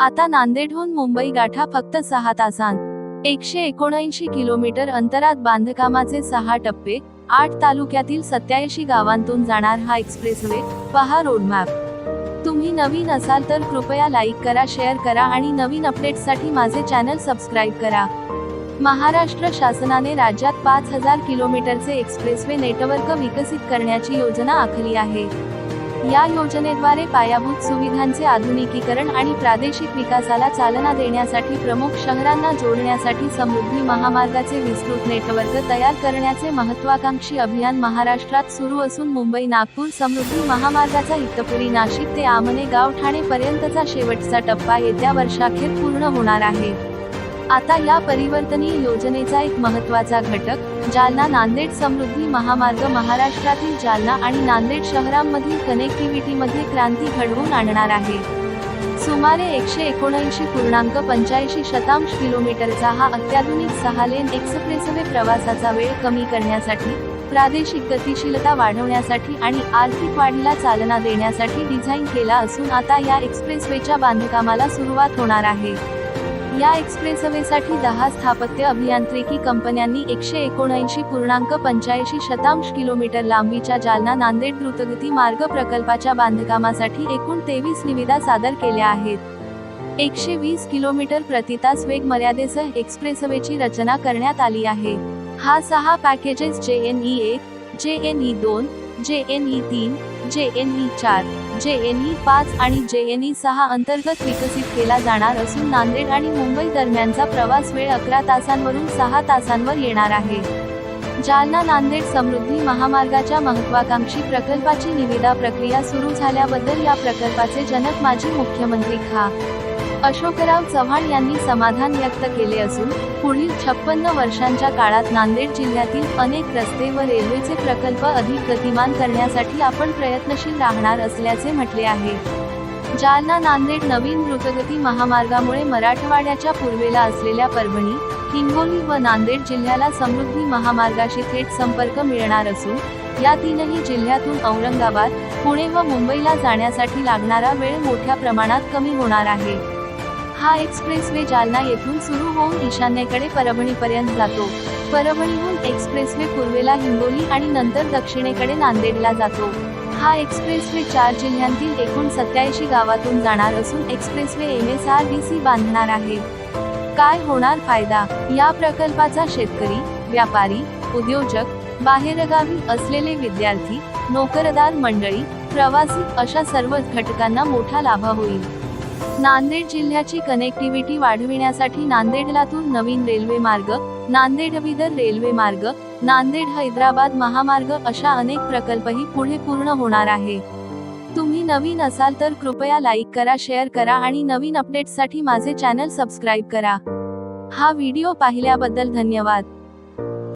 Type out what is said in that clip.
आता नांदेडहून मुंबई गाठा फक्त सहा तासांत. एकशे एकोणऐंशी किलोमीटर अंतरात बांधकामाचे सहा टप्पे आठ तालुक्यातील सत्याऐंशी गावांतून जाणार हा एक्सप्रेसवे पहा रोडमॅप. तुम्ही नवीन असाल तर कृपया लाईक करा शेअर करा आणि नवीन अपडेट्ससाठी माझे चॅनल सबस्क्राईब करा. महाराष्ट्र शासनाने राज्यात पाच हजार किलोमीटरचे एक्सप्रेसवे नेटवर्क विकसित करण्याची योजना आखली आहे. या योजनेद्वारे पायाभूत सुविधांचे आधुनिकीकरण आणि प्रादेशिक विकासाला चालना देण्यासाठी प्रमुख शहरांना जोडण्यासाठी समृद्धी महामार्गाचे विस्तृत नेटवर्क तयार करण्याचे महत्वाकांक्षी अभियान महाराष्ट्रात सुरू असून मुंबई नागपूर समृद्धी महामार्गाचा इत्तपुरी नाशिक ते आमने गाव ठाणे पर्यंतचा शेवटचा टप्पा येत्या वर्षाखेर पूर्ण होणार आहे. आता या परिवर्तनीय योजनेचा एक महत्त्वाचा घटक जालना नांदेड समृद्धी महामार्ग महाराष्ट्रातील जालना आणि नांदेड शहरांमधील कनेक्टिव्हिटीमध्ये क्रांती घडवून आणणार आहे. सुमारे एकशे एकोणऐंशी पूर्णांक पंच्याऐंशी शतांश किलोमीटरचा हा अत्याधुनिक सहा लेन एक्सप्रेसवे प्रवासाचा वेळ कमी करण्यासाठी प्रादेशिक गतिशीलता वाढवण्यासाठी आणि आर्थिक वाढीला चालना देण्यासाठी डिझाईन केला असून आता या एक्सप्रेसवेच्या बांधकामाला सुरुवात होणार आहे. या एक्सप्रेसवेसाठी दहा स्थापत्य अभियांत्रिकी कंपन्यांनी एकशे एकोणऐंशी पूर्णांक पंच्याऐंशी शतांश किलोमीटर लांबीच्या जालना नांदेड द्रुतगती मार्ग प्रकल्पाच्या बांधकामासाठी एकूण तेवीस निविदा सादर केल्या आहेत. एकशे वीस किलोमीटर प्रतितास वेग मर्यादेसह एक्सप्रेसवेची रचना करण्यात आली आहे. हा सहा पॅकेजेस जे एन ई एक जे एन ई दोन जे एन ई तीन जे एन ई चार जे एन ई पाच आणि जे एन ई सहा अंतर्गत विकसित केला जाणार असून नांदेड आणि मुंबई दरम्यानचा प्रवास वेळ अकरा तासांवरून सहा तासांवर येणार आहे. जालना नांदेड समृद्धी महामार्गाच्या महत्वाकांक्षी प्रकल्पाची निविदा प्रक्रिया सुरू झाल्याबद्दल या प्रकल्पाचे जनक माजी मुख्यमंत्री खा. अशोकराव चव्हाण यांनी समाधान व्यक्त केले असून पुढील छप्पन्न वर्षांच्या काळात नांदेड जिल्ह्यातील अनेक रस्ते व रेल्वेचे प्रकल्प अधिक गतिमान करण्यासाठी आपण प्रयत्नशील राहणार असल्याचे म्हटले आहे. जालना नांदेड नवीन द्रुतगती महामार्गामुळे मराठवाड्याच्या पूर्वेला असलेल्या परभणी हिंगोली व नांदेड जिल्ह्याला समृद्धी महामार्गाशी थेट संपर्क मिळणार असून या तीनही जिल्ह्यातून औरंगाबाद पुणे व मुंबईला जाण्यासाठी लागणारा वेळ मोठ्या प्रमाणात कमी होणार आहे. हा एक्सप्रेसवे जालना येथून सुरू होऊन ईशान्येकडे परभणीपर्यंत जातो. परभणीहून एक्सप्रेसवे पूर्वेला हिंगोली आणि नंतर दक्षिणेकडे नांदेडला जातो. हा एक्सप्रेसवे चार जिल्ह्यांतील एकूण सत्याऐंशी गावातून जाणार असून expressway M S R D C बांधणार आहे. काय होणार फायदा? या प्रकल्पाचा शेतकरी व्यापारी उद्योजक बाहेरगावी असलेले विद्यार्थी नोकरदार मंडळी प्रवासी अशा सर्व घटकांना मोठा लाभ होईल. नांदेड जिल्ह्याची कनेक्टिव्हिटी वाढविण्यासाठी नांदेड लातूर नवीन रेल्वे मार्ग नांदेड बिदर रेल्वे मार्ग नांदेड हैदराबाद महामार्ग अशा अनेक प्रकल्पही पुढे पूर्ण होणार आहे. तुम्ही नवीन असाल तर कृपया लाईक करा शेअर करा आणि नवीन अपडेट्ससाठी माझे चॅनल सबस्क्राईब करा. हा व्हिडिओ पाहिल्याबद्दल धन्यवाद.